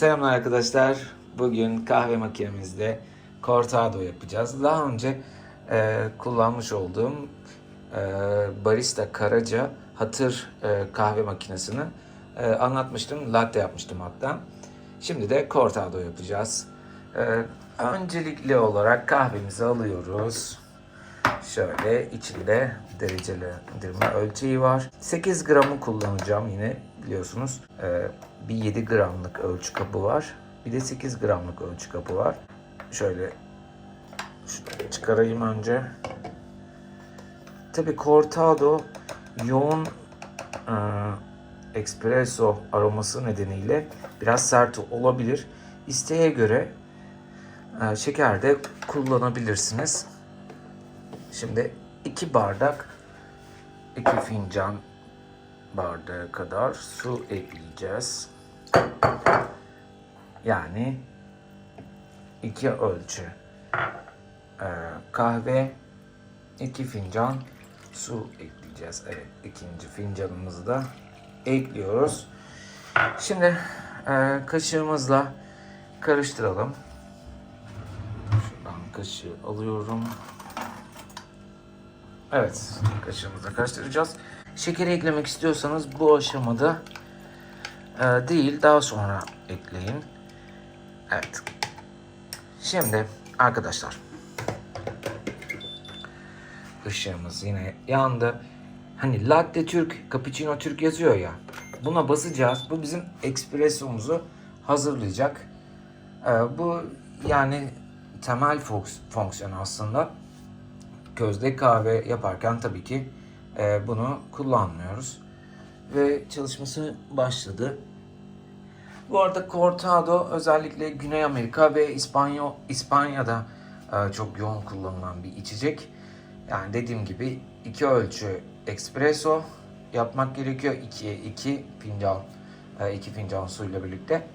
Selamlar arkadaşlar. Bugün kahve makinemizde cortado yapacağız. Daha önce e, kullanmış olduğum e, Barista Karaca hatır e, kahve makinesini e, anlatmıştım. Latte yapmıştım hatta. Şimdi de cortado yapacağız. E, öncelikli olarak kahvemizi alıyoruz. Şöyle içinde derecelendirme ölçeği var. 8 gramı kullanacağım yine biliyorsunuz. Ee, bir 7 gramlık ölçü kabı var. Bir de 8 gramlık ölçü kabı var. Şöyle çıkarayım önce. Tabi cortado yoğun e, espresso aroması nedeniyle biraz sert olabilir. İsteğe göre e, şeker de kullanabilirsiniz. Şimdi iki bardak, iki fincan bardağı kadar su ekleyeceğiz. Yani iki ölçü ee, kahve, iki fincan su ekleyeceğiz. Evet, ikinci fincanımızı da ekliyoruz. Şimdi e, kaşığımızla karıştıralım. Şuradan kaşığı alıyorum. Evet, kaşığımızla karıştıracağız. Şekeri eklemek istiyorsanız bu aşamada e, değil, daha sonra ekleyin. Evet. Şimdi arkadaşlar, ışığımız yine yandı. Hani latte Türk, cappuccino Türk yazıyor ya. Buna basacağız. Bu bizim espressomuzu hazırlayacak. E, bu yani temel fonks- fonksiyon aslında közde kahve yaparken tabii ki bunu kullanmıyoruz. Ve çalışması başladı. Bu arada cortado özellikle Güney Amerika ve İspanya İspanya'da e, çok yoğun kullanılan bir içecek. Yani dediğim gibi iki ölçü espresso yapmak gerekiyor. 2'ye 2 fincan, 2 fincan suyla birlikte.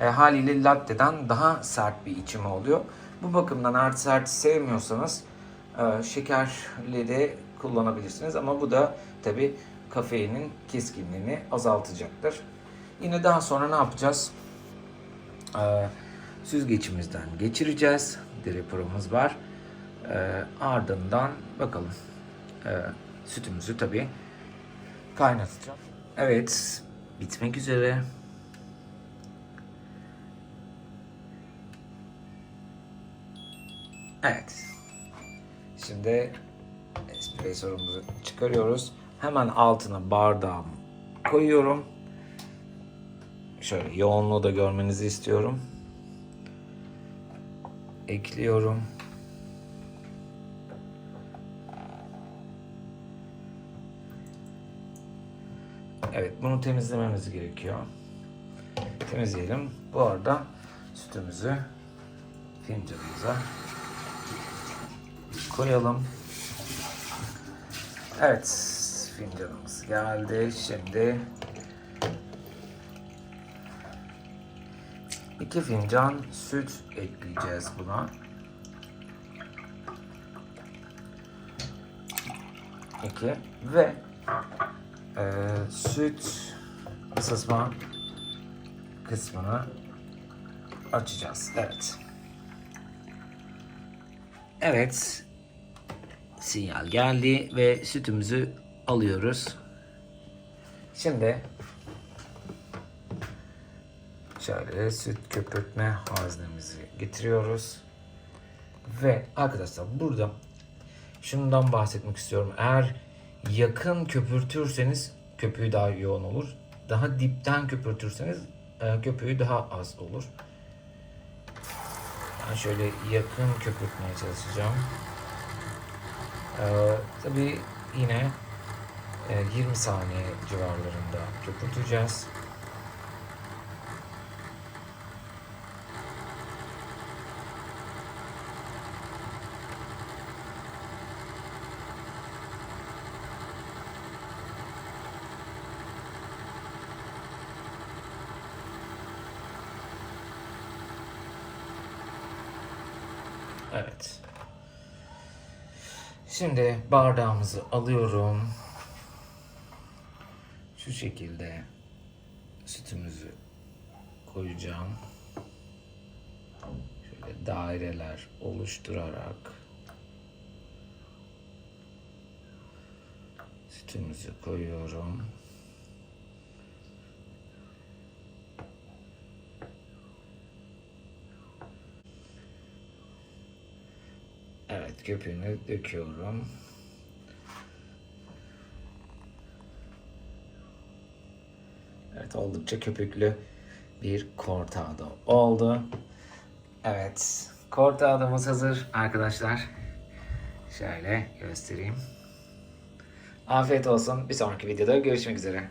E, haliyle latte'den daha sert bir içimi oluyor. Bu bakımdan eğer sert sevmiyorsanız e, şekerli de kullanabilirsiniz ama bu da tabi kafeinin keskinliğini azaltacaktır. Yine daha sonra ne yapacağız? E, süzgeçimizden geçireceğiz. Dripper'ımız var. E, ardından bakalım e, sütümüzü tabi kaynatacağım. Evet bitmek üzere. Evet. Şimdi espressomuzu çıkarıyoruz. Hemen altına bardağım koyuyorum. Şöyle yoğunluğu da görmenizi istiyorum. Ekliyorum. Evet bunu temizlememiz gerekiyor. Temizleyelim. Bu arada sütümüzü fincanımıza koyalım. Evet, fincanımız geldi. Şimdi iki fincan süt ekleyeceğiz buna. İki ve e, süt ısısma kısmını açacağız. Evet. Evet. Sinyal geldi ve sütümüzü alıyoruz. Şimdi şöyle süt köpürtme haznemizi getiriyoruz. Ve arkadaşlar burada şundan bahsetmek istiyorum. Eğer yakın köpürtürseniz köpüğü daha yoğun olur. Daha dipten köpürtürseniz e, köpüğü daha az olur. Ben şöyle yakın köpürtmeye çalışacağım. Ee, tabii yine e, 20 saniye civarlarında köpürteceğiz. Evet. Şimdi bardağımızı alıyorum. Şu şekilde sütümüzü koyacağım. Şöyle daireler oluşturarak sütümüzü koyuyorum. Evet köpüğünü döküyorum. Evet oldukça köpüklü bir cortado oldu. Evet cortado'muz hazır arkadaşlar. Şöyle göstereyim. Afiyet olsun. Bir sonraki videoda görüşmek üzere.